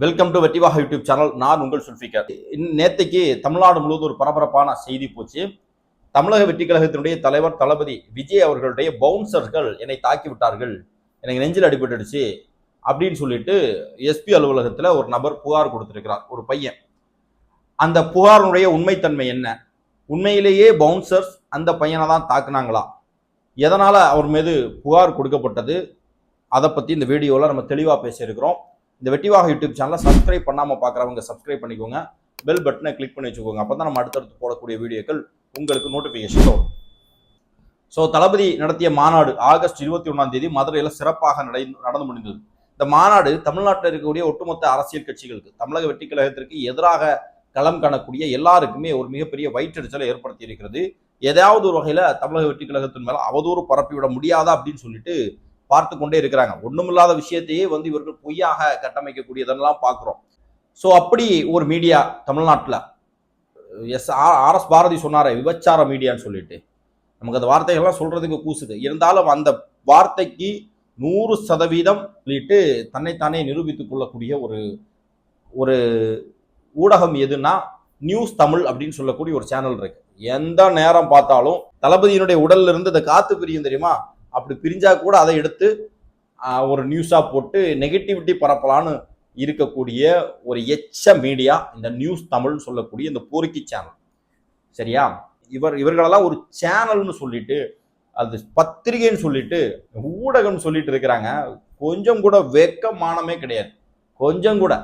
Welcome to வெட்டிவாக YouTube channel நான் உங்கள் சுல்ஃபிகர். இன்- நேத்தைக்கு தமிழ்நாடு முழுவதும் ஒரு பரபரப்பான செய்தி போச்சு. தமிழக வெற்றி கழகத்தினுடைய தலைவர் தளபதி விஜய் அவர்களுடைய பவுன்சர்கள் என்னை தாக்கி விட்டார்கள் எனக்கு நெஞ்சில் அடிபட்டுடுச்சு அப்படின்னு சொல்லிட்டு எஸ்பி அலுவலகத்தில் ஒரு நபர் புகார் கொடுத்துருக்கிறார் ஒரு பையன். அந்த புகாரினுடைய உண்மைத்தன்மை என்ன? உண்மையிலேயே பவுன்சர்ஸ் அந்த பையனை தான் தாக்குனாங்களா? எதனால் அவர் மீது புகார் கொடுக்கப்பட்டது? அதை பற்றி இந்த வீடியோவில் நம்ம தெளிவாக பேசியிருக்கிறோம். இந்த வெட்டிவாக யூடியூப் சேனலை சப்ஸ்கிரைப் பண்ணாமல் பார்க்குறவங்க சப்ஸ்கிரைப் பண்ணிக்கோங்க. பெல் பட்டனை கிளிக் பண்ணி வச்சுக்கோங்க. அப்போ தான் நம்ம அடுத்தடுத்து போடக்கூடிய வீடியோக்கள் உங்களுக்கு நோட்டிஃபிகேஷன் வரும். ஸோ தளபதி நடத்திய மாநாடு ஆகஸ்ட் இருபத்தி ஒன்றாம் தேதி மதுரையில் சிறப்பாக நடை நடந்து முடிந்தது. இந்த மாநாடு தமிழ்நாட்டில் இருக்கக்கூடிய ஒட்டுமொத்த அரசியல் கட்சிகளுக்கு தமிழக வெற்றி கழகத்திற்கு எதிராக களம் காணக்கூடிய எல்லாருக்குமே ஒரு மிகப்பெரிய வயிற்றெரிச்சலை ஏற்படுத்தி இருக்கிறது. ஏதாவது ஒரு வகையில் தமிழக வெற்றி கழகத்தின் மேலே அவதூறு பரப்பிவிட முடியாதா அப்படின்னு சொல்லிட்டு பார்த்து கொண்டே இருக்கிறாங்க. ஒண்ணுமில்லாத விஷயத்தையே வந்து இவர்கள் பொய்யாக கட்டமைக்கக்கூடியதெல்லாம் பார்க்குறோம். ஸோ அப்படி ஒரு மீடியா தமிழ்நாட்டில் எஸ் ஆர் எஸ் பாரதி சொன்னாரே விபச்சார மீடியான்னு சொல்லிட்டு. நமக்கு அந்த வார்த்தைகள்லாம் சொல்றதுக்கு கூசுது. இருந்தாலும் அந்த வார்த்தைக்கு நூறு சதவீதம் சொல்லிட்டு தன்னைத்தானே நிரூபித்துக் கொள்ளக்கூடிய ஒரு ஒரு ஊடகம் எதுனா நியூஸ் தமிழ் அப்படின்னு சொல்லக்கூடிய ஒரு சேனல் இருக்கு. எந்த நேரம் பார்த்தாலும் தளபதியினுடைய உடல்ல இருந்து இந்த காத்து பிரியும் தெரியுமா? அப்படி பிரிஞ்சா கூட அதை எடுத்து ஒரு நியூஸாக போட்டு நெகட்டிவிட்டி பரப்பலான்னு இருக்கக்கூடிய ஒரு எச்ச மீடியா இந்த நியூஸ் தமிழ்னு சொல்லக்கூடிய இந்த போரிக்கை சேனல் சரியா? இவர் இவர்களெல்லாம் ஒரு சேனல்னு சொல்லிட்டு அது பத்திரிகைன்னு சொல்லிட்டு ஊடகம்னு சொல்லிட்டு இருக்கிறாங்க. கொஞ்சம் கூட வெக்கமானமே கிடையாது. கொஞ்சம் கூட.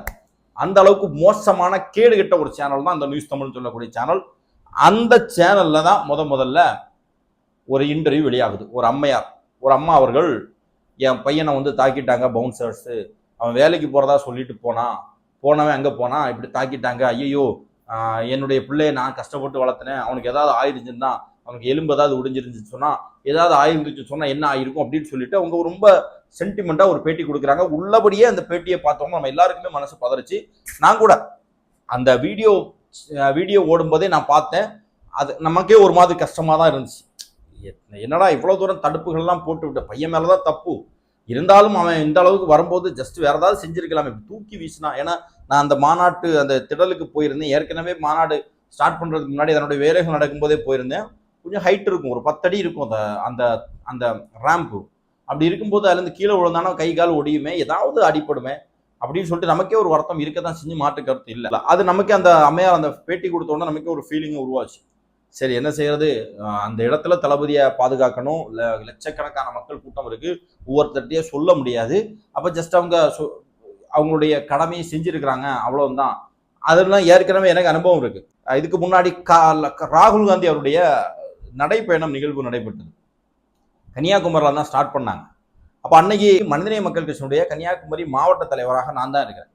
அந்த அளவுக்கு மோசமான கேடு கெட்ட ஒரு சேனல் தான் அந்த நியூஸ் தமிழ்னு சொல்லக்கூடிய சேனல் அந்த சேனல்ல தான் முத முதல்ல ஒரு இன்டர்வியூ வெளியாகுது. ஒரு அம்மையார். ஒரு அம்மா அவர்கள் என் பையனை வந்து தாக்கிட்டாங்க பவுன்சர்ஸு அவன் வேலைக்கு போகிறதா சொல்லிட்டு போனான் போனவன் அங்கே போனான் இப்படி தாக்கிட்டாங்க. ஐயோ என்னுடைய பிள்ளையை நான் கஷ்டப்பட்டு வளர்த்தினேன். அவனுக்கு ஏதாவது ஆயிருந்துச்சுன்னா அவனுக்கு எலும்பு ஏதாவது உடிஞ்சிருந்துச்சு சொன்னால் ஏதாவது ஆயிருந்துச்சு சொன்னால் என்ன ஆயிருக்கும் அப்படின்னு சொல்லிட்டு அவங்க ரொம்ப சென்டிமெண்ட்டாக ஒரு பேட்டி கொடுக்குறாங்க. உள்ளபடியே அந்த பேட்டியை பார்த்தோம்னா நம்ம எல்லாருக்குமே மனசு பதறிச்சு. நான் கூட அந்த வீடியோ வீடியோ ஓடும்போதே நான் பார்த்தேன். அது நமக்கே ஒரு மாதிரி கஷ்டமாக தான் இருந்துச்சு. என்னடா இவ்வளோ தூரம் தடுப்புகள்லாம் போட்டு விட்ட? பையன் மேலே தான் தப்பு. இருந்தாலும் அவன் இந்த அளவுக்கு வரும்போது ஜஸ்ட் வேற ஏதாவது செஞ்சிருக்கலாமே. தூக்கி வீசினா ஏன்னா நான் அந்த மாநாட்டு அந்த திடலுக்கு போயிருந்தேன். ஏற்கனவே மாநாடு ஸ்டார்ட் பண்ணுறதுக்கு முன்னாடி அதனுடைய வேலைகள் நடக்கும்போதே போயிருந்தேன். கொஞ்சம் ஹைட் இருக்கும். ஒரு பத்தடி இருக்கும் அந்த அந்த அந்த ரேம்ப்பு அப்படி இருக்கும்போது அதுலேருந்து கீழே விழுந்தானா கை கால் ஒடியுமே ஏதாவது அடிப்படுமே அப்படின்னு சொல்லிட்டு நமக்கே ஒரு வருத்தம் இருக்க தான் செஞ்சு மாட்டு கருத்து இல்லை. அது நமக்கே அந்த அம்மையார் அந்த பேட்டி கொடுத்த நமக்கே ஒரு ஃபீலிங் உருவாச்சு. சரி என்ன செய்யறது? அந்த இடத்துல தளபதியை பாதுகாக்கணும். லட்சக்கணக்கான மக்கள் கூட்டம் இருக்கு. ஒவ்வொருத்தர்கிட்டயே சொல்ல முடியாது. அப்ப ஜஸ்ட் அவங்க அவங்களுடைய கடமையை செஞ்சிருக்கிறாங்க. அவ்வளவுதான். அதெல்லாம் ஏற்கனவே எனக்கு அனுபவம் இருக்கு. இதுக்கு முன்னாடி ராகுல் காந்தி அவருடைய நடைப்பயணம் நிகழ்வு நடைபெற்றது. கன்னியாகுமரியில் தான் ஸ்டார்ட் பண்ணாங்க. அப்போ அன்னைக்கு மனிதநேய மக்கள் கட்சியினுடைய கன்னியாகுமரி மாவட்ட தலைவராக நான் தான் இருக்கிறேன்.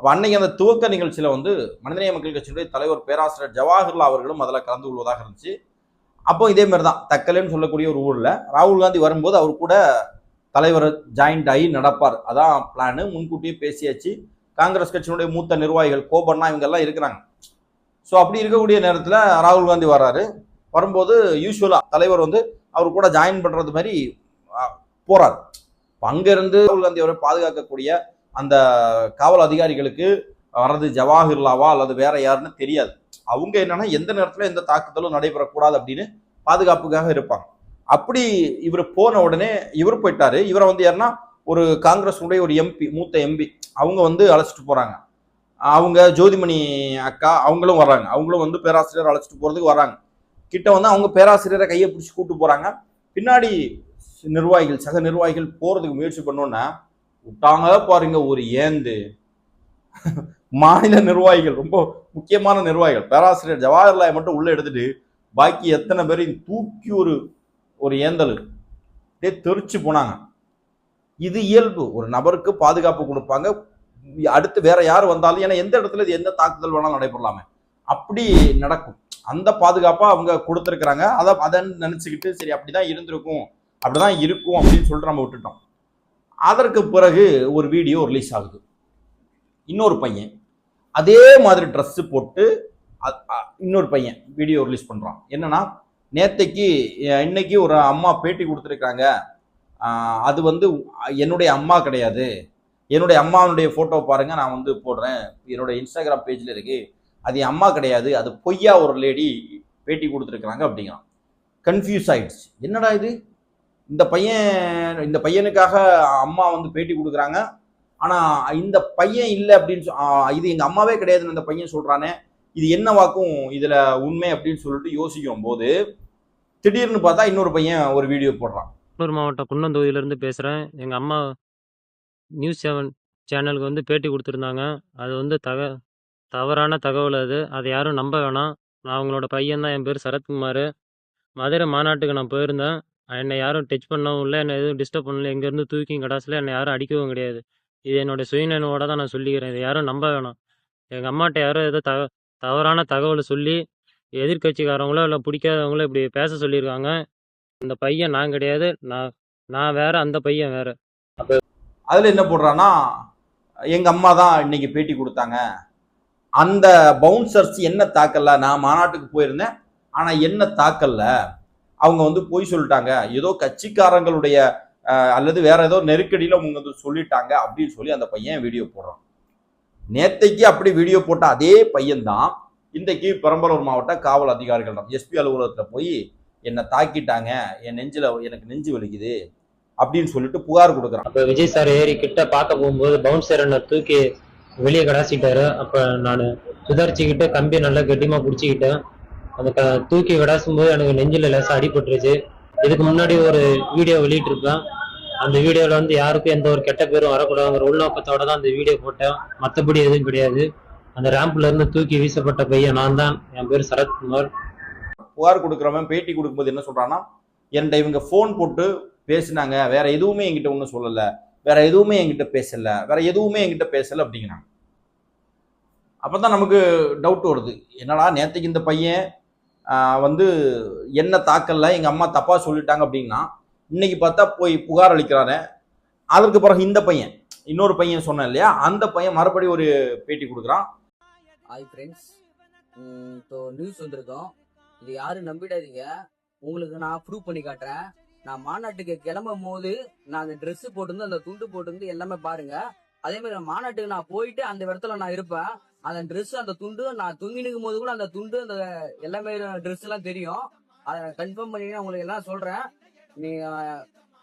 அப்போ அன்னைக்கு அந்த துவக்க நிகழ்ச்சியில் வந்து மனிதநேய மக்கள் கட்சியினுடைய தலைவர் பேராசிரியர் ஜவஹர்லா அவர்களும் அதில் கலந்து கொள்வதாக இருந்துச்சு. அப்போ இதே மாதிரி தான் தக்கலைன்னு சொல்லக்கூடிய ஒரு ஊரில் ராகுல் காந்தி வரும்போது அவர் கூட தலைவர் ஜாயிண்ட் ஆகி நடப்பார். அதான் பிளானு முன்கூட்டியே பேசியாச்சு. காங்கிரஸ் கட்சியினுடைய மூத்த நிர்வாகிகள் கோபண்ணா இவங்கெல்லாம் இருக்கிறாங்க. ஸோ அப்படி இருக்கக்கூடிய நேரத்தில் ராகுல் காந்தி வர்றாரு. வரும்போது யூஸ்வலாக தலைவர் வந்து அவர் கூட ஜாயின் பண்ணுறது மாதிரி போகிறார் இப்போ அங்கேருந்து ராகுல் காந்தி அவரை பாதுகாக்கக்கூடிய அந்த காவல் அதிகாரிகளுக்கு வர்றது ஜவாஹிர்லாவா அல்லது வேற யாருன்னு தெரியாது. அவங்க என்னன்னா எந்த நேரத்தில் எந்த தாக்குதலும் நடைபெறக்கூடாது அப்படின்னு பாதுகாப்புக்காக இருப்பாங்க. அப்படி இவர் போன உடனே இவர் போயிட்டாரு. இவரை வந்து யாருன்னா ஒரு காங்கிரஸ் உடைய ஒரு எம்பி மூத்த எம்பி அவங்க வந்து அழைச்சிட்டு போறாங்க. அவங்க ஜோதிமணி அக்கா அவங்களும் வர்றாங்க. அவங்களும் வந்து பேராசிரியர் அழைச்சிட்டு போறதுக்கு வராங்க கிட்ட வந்து அவங்க பேராசிரியரை கையை பிடிச்சி கூட்டு போறாங்க. பின்னாடி நிர்வாகிகள் சக நிர்வாகிகள் போறதுக்கு முயற்சி பண்ணோன்னா விட்டாங்க பாருங்க ஒரு ஏந்து. மாநில நிர்வாகிகள் ரொம்ப முக்கியமான நிர்வாகிகள். பேராசிரியர் ஜவஹர்லால் மட்டும் உள்ள எடுத்துட்டு பாக்கி எத்தனை பேரையும் தூக்கி ஒரு ஒரு ஏந்தல் அப்படியே தெரிச்சு போனாங்க. இது இயல்பு. ஒரு நபருக்கு பாதுகாப்பு கொடுப்பாங்க. அடுத்து வேற யார் வந்தாலும் ஏன்னா எந்த இடத்துல இது எந்த தாக்குதல் வேணாலும் நடைபெறலாமே. அப்படி நடக்கும். அந்த பாதுகாப்பா அவங்க கொடுத்துருக்குறாங்க. அதை அதை நினைச்சுக்கிட்டு சரி அப்படிதான் இருந்திருக்கும். அப்படிதான் இருக்கும் அப்படின்னு சொல்லிட்டு நம்ம விட்டுட்டோம். அதற்கு பிறகு ஒரு வீடியோ ரிலீஸ் ஆகுது. இன்னொரு பையன். அதே மாதிரி ட்ரெஸ்ஸு போட்டு இன்னொரு பையன் வீடியோ ரிலீஸ் பண்ணுறான் என்னன்னா நேத்தைக்கு இன்னைக்கு ஒரு அம்மா பேட்டி கொடுத்துருக்காங்க. அது வந்து என்னுடைய அம்மா கிடையாது. என்னுடைய அம்மாவுடைய ஃபோட்டோ பாருங்கள் நான் வந்து போடுறேன். என்னுடைய இன்ஸ்டாகிராம் பேஜில் இருக்குது அது என் அம்மா கிடையாது. அது பொய்யா ஒரு லேடி பேட்டி கொடுத்துருக்குறாங்க அப்படிங்கிறான். கன்ஃபியூஸ் ஆயிடுச்சு. என்னடா இது? இந்த பையன் இந்த பையனுக்காக அம்மா வந்து பேட்டி கொடுக்குறாங்க. ஆனால் இந்த பையன் இல்லை அப்படின்னு இது எங்கள் அம்மாவே கிடையாதுன்னு இந்த பையன் சொல்கிறானே இது என்ன வாக்கும் இதில் உண்மை அப்படின்னு சொல்லிட்டு யோசிக்கும் போது திடீர்னு பார்த்தா இன்னொரு பையன் ஒரு வீடியோ போடுறான். இன்னொரு மாவட்டம் குன்னந்தொகுதியிலேருந்து பேசுகிறேன் எங்கள் அம்மா நியூஸ் செவன் சேனலுக்கு வந்து பேட்டி கொடுத்துருந்தாங்க. அது வந்து தக தவறான தகவல் அது. அதை யாரும் நம்ப வேணாம். நான் அவங்களோட பையன் தான் என் பேர் சரத்குமார். மதுரை மாநாட்டுக்கு நான் போயிருந்தேன். என்னை யாரும் டச் பண்ணவும் இல்லை. என்னை எதுவும் டிஸ்டர்ப் பண்ணல எங்கேருந்து தூக்கி கடாசில் என்னை யாரும் அடிக்கவும் கிடையாது. இது என்னோட சுயநினைவோட தான் நான் சொல்லிக்கிறேன். இதை யாரும் நம்ப வேணாம். எங்கள் அம்மாட்ட யாரும் ஏதோ தக தவறான தகவலை சொல்லி எதிர்க்கட்சிக்காரங்களோ இல்லை பிடிக்காதவங்களோ இப்படி பேச சொல்லியிருக்காங்க. இந்த பையன் நான் கிடையாது. நான் நான் வேற அந்த பையன் வேற. அதில் என்ன போடுறான்னா எங்கள் அம்மா தான் இன்னைக்கு பேட்டி கொடுத்தாங்க. அந்த பவுன்சர்ஸ் என்ன தாக்கல நான் மாநாட்டுக்கு போயிருந்தேன். ஆனால் என்ன தாக்கல்ல? அவங்க வந்து போய் சொல்லிட்டாங்க. ஏதோ கட்சிக்காரங்களுடைய அல்லது வேற ஏதோ நெருக்கடியில் அவங்க வந்து சொல்லிட்டாங்க அப்படின்னு சொல்லி அந்த பையன் வீடியோ போடுறான். நேத்தைக்கு அப்படி வீடியோ போட்ட அதே பையன்தான் இன்றைக்கு பெரம்பலூர் மாவட்ட காவல் அதிகாரிகளிடம் எஸ்பி அலுவலகத்தில் போய் என்னை தாக்கிட்டாங்க. என் நெஞ்சில் எனக்கு நெஞ்சு வலிக்குது. அப்படின்னு சொல்லிட்டு புகார் கொடுக்குறான். அப்போ விஜய் சார் ஏறி கிட்ட பார்க்க போகும்போது பவுன்சர் என்ன தூக்கி வெளியே கடாசிட்டாரு. அப்போ நான் சுதாரிச்சுக்கிட்டு கம்பி நல்லா கெட்டியமா பிடிச்சிக்கிட்டேன். அந்த க தூக்கி விடாசும் போது எனக்கு நெஞ்சில லேசா அடிபட்டுருச்சு. இதுக்கு முன்னாடி ஒரு வீடியோ வெளியிட்டிருப்பேன். அந்த வீடியோல வந்து யாருக்கும் எந்த ஒரு கெட்ட பேரும் வரக்கூடாதுங்கிற உள்நோக்கத்தோட தான் அந்த வீடியோ போட்டேன். மற்றபடி எதுவும் கிடையாது. அந்த ரேம்ப்ல இருந்து தூக்கி வீசப்பட்ட பையன் நான் தான். என் பேர் சரத்குமார். புகார் கொடுக்குறவன் பேட்டி கொடுக்கும்போது என்ன சொல்றான்னா என்கிட்ட இவங்க ஃபோன் போட்டு பேசினாங்க. வேற எதுவுமே என்கிட்ட ஒன்றும் சொல்லல. வேற எதுவுமே என்கிட்ட பேசல. வேற எதுவுமே என்கிட்ட பேசல அப்படிங்கிறாங்க. அப்போ தான் நமக்கு டவுட் வருது. என்னடா நேற்றுக்கு இந்த பையன் வந்து என்ன தாக்கல எங்கள் அம்மா தப்பாக சொல்லிட்டாங்க அப்படின்னா இன்னைக்கு பார்த்தா போய் புகார் அளிக்கிறாரு. அதற்கு பிறகு இந்த பையன் இன்னொரு பையன் சொன்னேன் இல்லையா அந்த பையன் மறுபடியும் ஒரு பேட்டி கொடுக்குறான். ஹாய் ஃப்ரெண்ட்ஸ் இப்போ நியூஸ் வந்திருக்கோம். இது யாரும் நம்பிடாதீங்க. உங்களுக்கு நான் ப்ரூவ் பண்ணி காட்டுறேன். நான் மாநாட்டுக்கு கிளம்பும் போது நான் அந்த ட்ரெஸ் போட்டிருந்து அந்த துண்டு போட்டிருந்து எல்லாமே பாருங்க. அதே மாதிரி நான் மாநாட்டுக்கு நான் போயிட்டு அந்த இடத்துல நான் இருப்பேன். அந்த ட்ரெஸ் அந்த துண்டு நான் தூங்கினுக்கும் போது கூட அந்த துண்டு அந்த எல்லாமே ட்ரெஸ் எல்லாம் தெரியும். அதை கன்ஃபார்ம் பண்ணி நான் உங்களுக்கு எல்லாம் சொல்றேன். நீங்க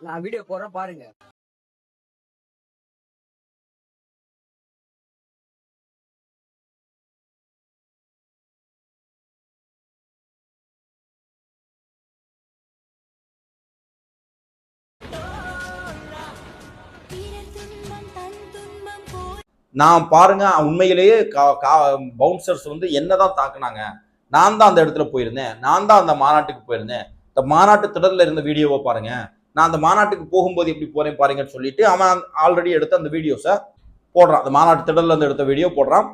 நான் வீடியோ போடுறேன் பாருங்க. நான் பாருங்க உண்மையிலேயே பவுன்சர்ஸ் வந்து என்னதான் தாக்குனாங்க. நான் தான் அந்த இடத்துல போயிருந்தேன். நான் தான் அந்த மாநாட்டுக்கு போயிருந்தேன். இந்த மாநாட்டு திடல்ல இருந்த வீடியோவை பாருங்க. நான் அந்த மாநாட்டுக்கு போகும்போது எப்படி போறேன் பாருங்கன்னு சொல்லிட்டு அவன் ஆல்ரெடி எடுத்த அந்த வீடியோஸை போடுறான். அந்த மாநாட்டு திடல்ல இருந்து எடுத்த வீடியோ போடுறான்.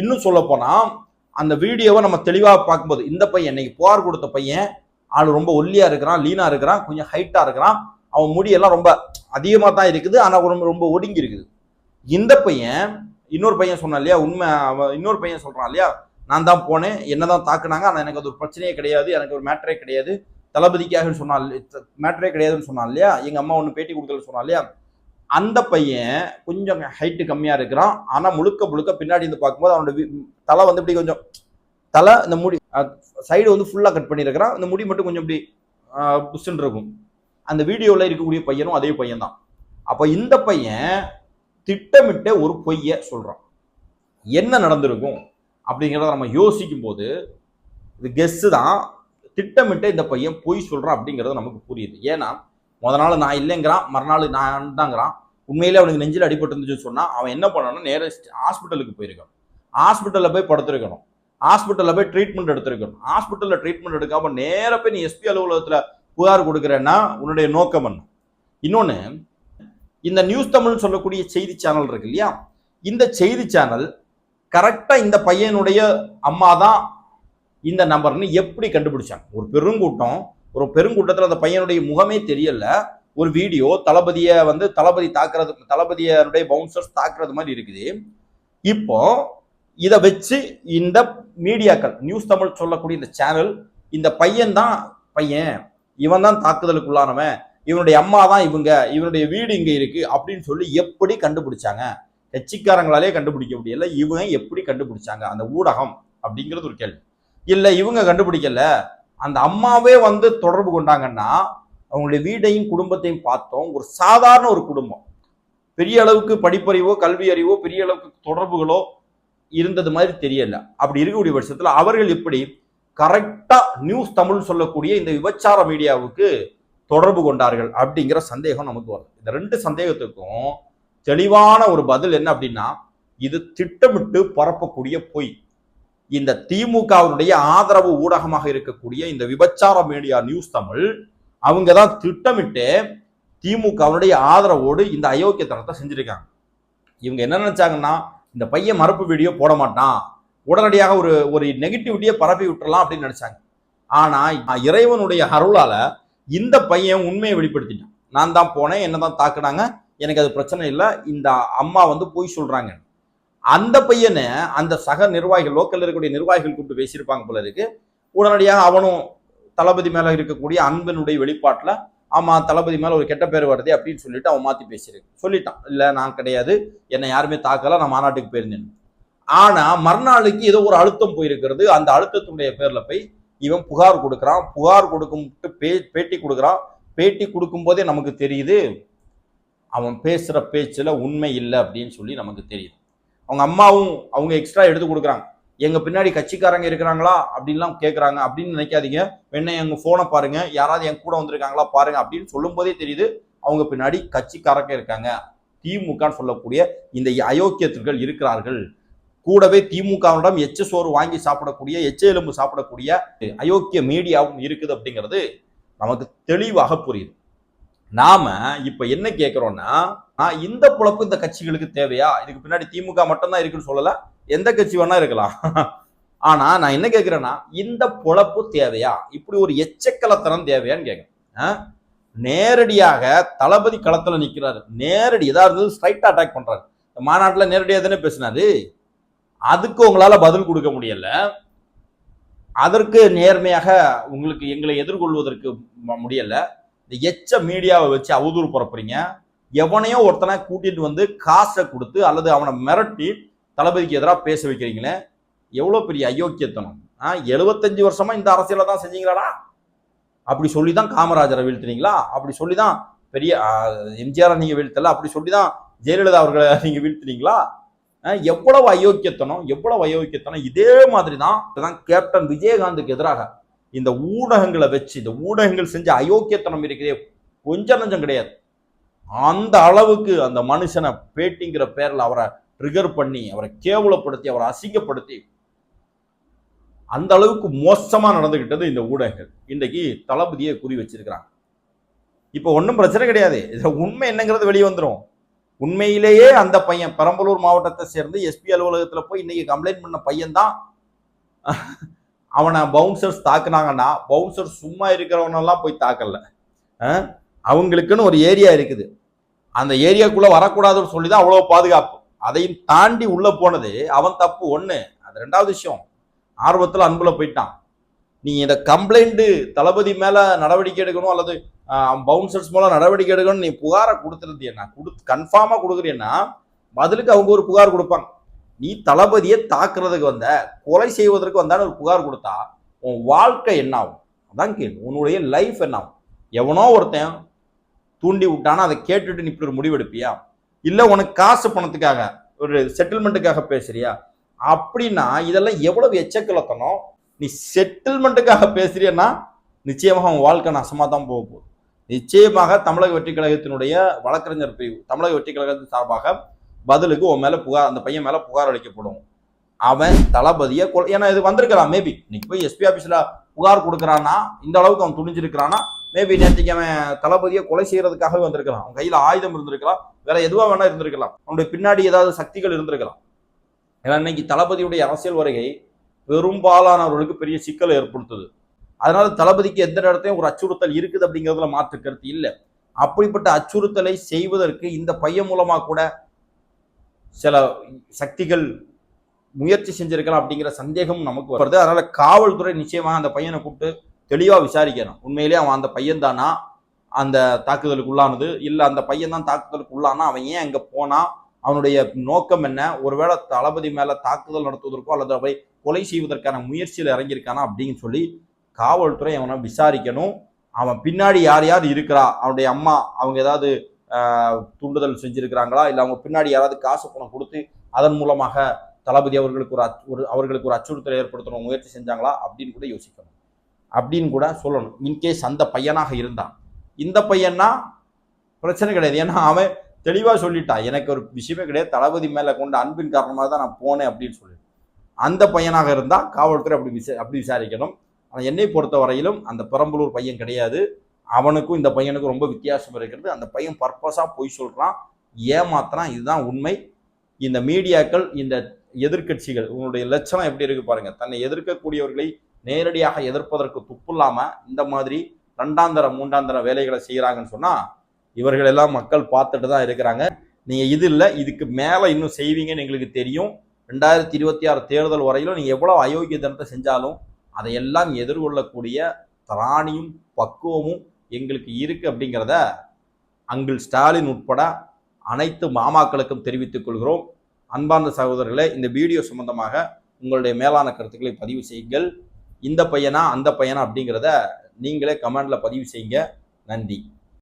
இன்னும் சொல்ல போனால் அந்த வீடியோவை நம்ம தெளிவாக பார்க்கும்போது இந்த பையன் இன்னைக்கு புகார் கொடுத்த பையன் ஆள் ரொம்ப ஒல்லியாக இருக்கிறான் லீனாக இருக்கிறான் கொஞ்சம் ஹைட்டாக இருக்கிறான். அவன் முடியெல்லாம் ரொம்ப அதிகமாக தான் இருக்குது ஆனால் ரொம்ப ரொம்ப ஒடுங்கி இருக்குது. இந்த பையன் இன்னொரு பையன் சொன்னான் இல்லையா உண்மை அவன் இன்னொரு பையன் சொல்கிறான் இல்லையா நான் தான் போனேன் என்னதான் தாக்குனாங்க ஆனால் எனக்கு அது ஒரு பிரச்சனையே கிடையாது எனக்கு ஒரு மேட்டரே கிடையாது. தளபதிக்காக சொன்னான் மேட்டரே கிடையாதுன்னு சொன்னான் இல்லையா எங்கள் அம்மா ஒன்று பேட்டி கொடுக்கலன்னு சொன்னான் இல்லையா அந்த பையன் கொஞ்சம் ஹைட்டு கம்மியாக இருக்கிறான் ஆனால் முழுக்க முழுக்க பின்னாடி இருந்து பார்க்கும்போது அவனோட தலை வந்து இப்படி கொஞ்சம் தலை இந்த முடி சைடு வந்து ஃபுல்லாக கட் பண்ணியிருக்கிறான் இந்த முடி மட்டும் கொஞ்சம் இப்படி புஷ்ன்னு இருக்கும். அந்த வீடியோவில் இருக்கக்கூடிய பையனும் அதே பையன் தான் அப்போ இந்த பையன் திட்டமிட்ட ஒரு பொய்யை சொல்கிறான் என்ன நடந்திருக்கும் அப்படிங்கிறத நம்ம யோசிக்கும் போது இது கெஸ்ஸு தான். திட்டமிட்ட இந்த பையன் பொய் சொல்கிறான் அப்படிங்கிறது நமக்கு புரியுது. ஏன்னா முத நாள் நான் இல்லைங்கிறான் மறுநாள் நான் தாங்கிறான் உண்மையிலே அவனுக்கு நெஞ்சில் அடிபட்டு இருந்துச்சுன்னு சொன்னால் அவன் என்ன பண்ணான்னா நேரஸ்ட் ஹாஸ்பிட்டலுக்கு போயிருக்கான் ஹாஸ்பிட்டலில் போய் படுத்திருக்கணும். ஹாஸ்பிட்டலில் போய் ட்ரீட்மெண்ட் எடுத்திருக்கணும். ஹாஸ்பிட்டலில் ட்ரீட்மெண்ட் எடுக்காம நேராக போய் நீ எஸ்பி அலுவலகத்தில் புகார் கொடுக்குறேன்னா உன்னுடைய நோக்கம் என்ன? இன்னொன்று இந்த நியூஸ் தமிழ்னு சொல்லக்கூடிய செய்தி சேனல் இருக்கு இல்லையா? இந்த செய்தி சேனல் கரெக்டாக இந்த பையனுடைய அம்மா தான் இந்த நம்பர்னு எப்படி கண்டுபிடிச்சாங்க? ஒரு பெருங்கூட்டம் ஒரு பெருங்கூட்டத்தில் அந்த பையனுடைய முகமே தெரியல. ஒரு வீடியோ தளபதியை வந்து தளபதி தாக்குறது தளபதியனுடைய பவுன்சர்ஸ் தாக்குறது மாதிரி இருக்குது. இப்போ இதை வச்சு இந்த மீடியாக்கள் நியூஸ் தமிழ் சொல்லக்கூடிய இந்த சேனல் இந்த பையன் தான் பையன். இவன் தான் தாக்குதலுக்குள்ளானவன். இவனுடைய அம்மா தான் இவங்க இவனுடைய வீடு இங்கே இருக்குது அப்படின்னு சொல்லி எப்படி கண்டுபிடிச்சாங்க? கட்சிக்காரங்களாலே கண்டுபிடிக்க முடியல. இவங்க எப்படி கண்டுபிடிச்சாங்க? அந்த ஊடகம் அப்படிங்கிறது ஒரு கேள்வி. இல்லை இவங்க கண்டுபிடிக்கல. அந்த அம்மாவே வந்து தொடர்பு கொண்டாங்கன்னா அவங்களுடைய வீடையும் குடும்பத்தையும் பார்த்தோம். ஒரு சாதாரண ஒரு குடும்பம். பெரிய அளவுக்கு படிப்பறிவோ கல்வி அறிவோ பெரிய அளவுக்கு தொடர்புகளோ இருந்தது மாதிரி தெரியல. அப்படி இருக்கக்கூடிய பட்சத்தில் அவர்கள் எப்படி கரெக்டாக நியூஸ் தமிழ் சொல்லக்கூடிய இந்த விபச்சார மீடியாவுக்கு தொடர்பு கொண்டார்கள் அப்படிங்கிற சந்தேகம் நமக்கு வரும் இந்த ரெண்டு சந்தேகத்துக்கும் தெளிவான ஒரு பதில் என்ன அப்படின்னா இது திட்டமிட்டு பரப்பக்கூடிய பொய். இந்த திமுகவினுடைய ஆதரவு ஊடகமாக இருக்கக்கூடிய இந்த விபச்சார மீடியா நியூஸ் தமிழ் அவங்க தான் திட்டமிட்டு திமுகவினுடைய ஆதரவோடு இந்த அயோக்கியத்தனத்தை செஞ்சிருக்காங்க. இவங்க என்ன நினைச்சாங்கன்னா இந்த பையன் மறுப்பு வீடியோ போட மாட்டான். உடனடியாக ஒரு ஒரு நெகட்டிவிட்டியை பரப்பி விட்டுறலாம் அப்படின்னு நினைச்சாங்க. ஆனா இறைவனுடைய அருளால இந்த பையன் உண்மையை வெளிப்படுத்திட்டான். நான் தான் போனேன் என்ன தான் தாக்குனாங்க எனக்கு அது பிரச்சனை இல்லை இந்த அம்மா வந்து பொய் சொல்றாங்க. அந்த பையனை அந்த சக நிர்வாகிகள் லோக்கலில் இருக்கக்கூடிய நிர்வாகிகள் கூப்பிட்டு பேசியிருப்பாங்க போல இருக்கு. உடனடியாக அவனும் தளபதி மேல இருக்கக்கூடிய அன்பினுடைய வெளிப்பாட்டில் ஆமா தளபதி மேல ஒரு கெட்ட பேர் வருது அப்படின்னு சொல்லிட்டு அவன் மாத்தி பேசியிருக்கு. சொல்லிட்டான் இல்ல நான் கிடையாது என்னை யாருமே தாக்கல நான் மாநாட்டுக்கு போயிருந்தேன். ஆனா மறுநாளுக்கு ஏதோ ஒரு அழுத்தம் போயிருக்கிறது அந்த அழுத்தத்தினுடைய பேர்ல போய் இவன் புகார் கொடுக்குறான். புகார் கொடுக்கும் பே பேட்டி கொடுக்குறான். பேட்டி கொடுக்கும் போதே நமக்கு தெரியுது அவன் பேசுகிற பேச்சில் உண்மை இல்லை அப்படின்னு சொல்லி நமக்கு தெரியுது. அவங்க அம்மாவும் அவங்க எக்ஸ்ட்ரா எடுத்து கொடுக்குறாங்க. எங்கள் பின்னாடி கட்சிக்காரங்க இருக்கிறாங்களா அப்படின்லாம் கேட்குறாங்க அப்படின்னு நினைக்காதீங்க. வேணா எங்கள் ஃபோனை பாருங்கள் யாராவது என் கூட வந்திருக்காங்களா பாருங்கள் அப்படின்னு சொல்லும்போதே தெரியுது அவங்க பின்னாடி கட்சிக்காரங்க இருக்காங்க. திமுகன்னு சொல்லக்கூடிய இந்த அயோக்கியத்திற்கள் இருக்கிறார்கள். கூடவே திமுகவிடம் எச்ச சோறு வாங்கி சாப்பிடக்கூடிய எச்ச எலும்பு சாப்பிடக்கூடிய அயோக்கிய மீடியாவும் இருக்குது அப்படிங்கிறது நமக்கு தெளிவாக புரியுது. நாம இப்ப என்ன கேட்கிறோம்னா இந்த பொழப்பு இந்த கட்சிகளுக்கு தேவையா? இதுக்கு பின்னாடி திமுக மட்டும்தான் இருக்குன்னு சொல்லல எந்த கட்சி வேணா இருக்கலாம். ஆனா நான் என்ன கேட்கிறேன்னா இந்த பொழப்பு தேவையா? இப்படி ஒரு எச்சக்கலத்தனம் தேவையான்னு கேட்கிறேன் நேரடியாக தளபதி களத்துல நிக்கிறாரு. நேரடி எதா இருந்தது ஸ்ட்ரைட்டா அட்டாக் பண்றாரு. மாநாட்டில் நேரடியாக தானே பேசினாரு. அதுக்கு உங்களால் பதில் கொடுக்க முடியல. அதற்கு நேர்மையாக உங்களுக்கு எங்களை எதிர்கொள்வதற்கு முடியல. இந்த எச்ச மீடியாவை வச்சு அவதூறு பரப்புறீங்க. எவனையோ ஒருத்தனை கூட்டிட்டு வந்து காசை கொடுத்து அல்லது அவனை மிரட்டி தளபதிக்கு எதிராக பேச வைக்கிறீங்களே. எவ்வளோ பெரிய அயோக்கியத்தனம். ஆ எழுபத்தஞ்சு வருஷமா இந்த அரசியலை தான் செஞ்சீங்களாடா? அப்படி சொல்லி தான் காமராஜரை வீழ்த்துனீங்களா? அப்படி சொல்லி தான் பெரிய எம்ஜிஆரை நீங்கள் வீழ்த்தல? அப்படி சொல்லி தான் ஜெயலலிதா அவர்களை நீங்கள் வீழ்த்துனீங்களா? எவ்வளவு அயோக்கியத்தனம் எவ்வளவு அயோக்கியத்தனம் இதே மாதிரி தான் தான் கேப்டன் விஜயகாந்துக்கு எதிராக இந்த ஊடகங்களை வச்சு இந்த ஊடகங்கள் செஞ்ச அயோக்கியத்தனம் இருக்கிறதே கொஞ்சம் நஞ்சம் கிடையாது. அந்த அளவுக்கு அந்த மனுஷனை பேட்டிங்கிற பேரில் அவரை ட்ரிகர் பண்ணி அவரை கேவலப்படுத்தி அவரை அசிங்கப்படுத்தி அந்த அளவுக்கு மோசமாக நடந்துக்கிட்டது இந்த ஊடகங்கள். இன்றைக்கு தளபதியை குறி வச்சிருக்கிறாங்க. இப்போ ஒன்றும் பிரச்சனை கிடையாது. இதில் உண்மை என்னங்கிறது வெளியே வந்துடும் உண்மையிலேயே அந்த பையன் பெரம்பலூர் மாவட்டத்தை சேர்ந்து எஸ்பி அலுவலகத்தில் போய் இன்னைக்கு கம்ப்ளைண்ட் பண்ண பையன்தான். அவனை பவுன்சர்ஸ் தாக்குனாங்கன்னா பவுன்சர்ஸ் சும்மா இருக்கிறவனெல்லாம் போய் தாக்கல. அவங்களுக்குன்னு ஒரு ஏரியா இருக்குது. அந்த ஏரியாக்குள்ளே வரக்கூடாதுன்னு சொல்லி தான் அவ்வளோ பாதுகாப்பு. அதையும் தாண்டி உள்ளே போனது அவன் தப்பு ஒன்று அது ரெண்டாவது விஷயம். ஆர்வத்தில் அன்புல போயிட்டான். நீ இந்த கம்ப்ளைண்ட்டு தளபதி மேலே நடவடிக்கை எடுக்கணும் அல்லது பவுன்சர்ஸ் மூலம் நடவடிக்கை எடுக்கணும் நீ புகாரை கொடுத்துருது என்ன கொடுத்து கன்ஃபார்மாக கொடுக்குறீன்னா பதிலுக்கு அவங்க ஒரு புகார் கொடுப்பாங்க. நீ தளபதியை தாக்குறதுக்கு வந்த கொலை செய்வதற்கு வந்தான்னு ஒரு புகார் கொடுத்தா உன் வாழ்க்கை என்ன ஆகும் அதான் கேள்வி. உன்னுடைய லைஃப் என்ன ஆகும் எவனோ ஒருத்தன் தூண்டி விட்டானா அதை கேட்டுட்டு நீ இப்படி ஒரு முடிவெடுப்பியா இல்லை உனக்கு காசு பணத்துக்காக ஒரு செட்டில்மெண்ட்டுக்காக பேசுறியா? அப்படின்னா இதெல்லாம் எவ்வளவு எச்சக்கலத்தனம்? நீ செட்டில்மெண்ட்டுக்காக பேசுறியன்னா நிச்சயமாக உன் வாழ்க்கை நசமாக தான் போக போகுது. நிச்சயமாக தமிழக வெற்றி கழகத்தினுடைய வழக்கறிஞர் பிரிவு தமிழக வெற்றி கழகத்தின் சார்பாக பதிலுக்கு உன் மேலே புகார் அந்த பையன் மேலே புகார் அளிக்கப்படும். அவன் தளபதியை கொலை ஏன்னா இது வந்திருக்கலாம் மேபி இன்னைக்கு போய் எஸ்பி ஆஃபீஸில் புகார் கொடுக்குறான்னா இந்த அளவுக்கு அவன் துணிஞ்சிருக்கிறான்னா மேபி நேற்றுக்கு அவன் தளபதியை கொலை செய்யறதுக்காகவே வந்திருக்கலாம். அவன் கையில் ஆயுதம் இருந்திருக்கலாம் வேற எதுவாக வேணா இருந்திருக்கலாம். அவனுடைய பின்னாடி ஏதாவது சக்திகள் இருந்திருக்கலாம். ஏன்னா இன்னைக்கு தளபதியுடைய அரசியல் வருகை பெரும்பாலானவர்களுக்கு பெரிய சிக்கலை ஏற்படுத்துது. அதனால தளபதிக்கு எந்த இடத்தையும் ஒரு அச்சுறுத்தல் இருக்குது அப்படிங்கிறதுல மாற்று கருத்து இல்லை. அப்படிப்பட்ட அச்சுறுத்தலை செய்வதற்கு இந்த பையன் மூலமா கூட சில சக்திகள் முயற்சி செஞ்சிருக்கலாம் அப்படிங்கிற சந்தேகம் நமக்கு வருது. அதனால காவல்துறை நிச்சயமாக அந்த பையனை கூப்பிட்டு தெளிவாக விசாரிக்கணும். உண்மையிலேயே அவன் அந்த பையன் தானா அந்த தாக்குதலுக்கு உள்ளானது இல்லை அந்த பையன் தான் தாக்குதலுக்கு உள்ளானா அவன் ஏன் அங்கே போனா? அவனுடைய நோக்கம் என்ன? ஒருவேளை தளபதி மேலே தாக்குதல் நடத்துவதற்கோ அல்லது அவை கொலை செய்வதற்கான முயற்சியில் இறங்கியிருக்கானா அப்படின்னு சொல்லி காவல்துறை அவனை விசாரிக்கணும். அவன் பின்னாடி யார் யார் இருக்கிறா? அவனுடைய அம்மா அவங்க ஏதாவது தூண்டுதல் செஞ்சுருக்கிறாங்களா? இல்லை அவங்க பின்னாடி யாராவது காசு பணம் கொடுத்து அதன் மூலமாக தளபதி அவர்களுக்கு ஒரு ஒரு அவர்களுக்கு ஒரு அச்சுறுத்தலை ஏற்படுத்தணும் முயற்சி செஞ்சாங்களா? அப்படின்னு கூட யோசிக்கணும். அப்படின்னு கூட சொல்லணும். இன்கேஸ் அந்த பையனாக இருந்தான். இந்த பையன்னா பிரச்சனை கிடையாது. ஏன்னா அவன் தெளிவாக சொல்லிட்டான். எனக்கு ஒரு விஷயமே கிடையாது. தளபதி மேலே கொண்ட அன்பின் காரணமாக தான் நான் போனேன் அப்படின்னு சொல்லிட்டு. அந்த பையனாக இருந்தால் காவல்துறை அப்படி விசா அப்படி விசாரிக்கணும். ஆனால் என்னை பொறுத்த வரையிலும் அந்த பெரம்பலூர் பையன் கிடையாது. அவனுக்கும் இந்த பையனுக்கும் ரொம்ப வித்தியாசம் இருக்கிறது. அந்த பையன் பர்பஸாக பொய் சொல்கிறான் ஏமாத்துறான். இதுதான் உண்மை. இந்த மீடியாக்கள் இந்த எதிர்க்கட்சிகள் உங்களுடைய லட்சணம் எப்படி இருக்கு பாருங்க. தன்னை எதிர்க்கக்கூடியவர்களை நேரடியாக எதிர்ப்பதற்கு துப்பில்லாமல் இந்த மாதிரி ரெண்டாந்தர மூன்றாந்தர வேலைகளை செய்கிறாங்கன்னு சொன்னால் இவர்களெல்லாம் மக்கள் பார்த்துட்டு தான் இருக்கிறாங்க. நீங்கள் இது இல்லை இதுக்கு மேலே இன்னும் செய்வீங்கன்னு எங்களுக்கு தெரியும். ரெண்டாயிரத்தி இருபத்தி ஆறு தேர்தல் வரையிலும் நீங்க எவ்வளோ அயோக்கியத்தனத்தை செஞ்சாலும் அதையெல்லாம் எதிர்கொள்ளக்கூடிய திராணியும் பக்குவமும் எங்களுக்கு இருக்குது அப்படிங்கிறத அங்கிள் ஸ்டாலின் உட்பட அனைத்து மாமாக்களுக்கும் தெரிவித்துக் கொள்கிறோம். அன்பார்ந்த சகோதரர்களே இந்த வீடியோ சம்பந்தமாக உங்களுடைய மேலான கருத்துக்களை பதிவு செய்யுங்கள். இந்த பையனா அந்த பையனா அப்படிங்கிறத நீங்களே கமெண்டில் பதிவு செய்யுங்க. நன்றி.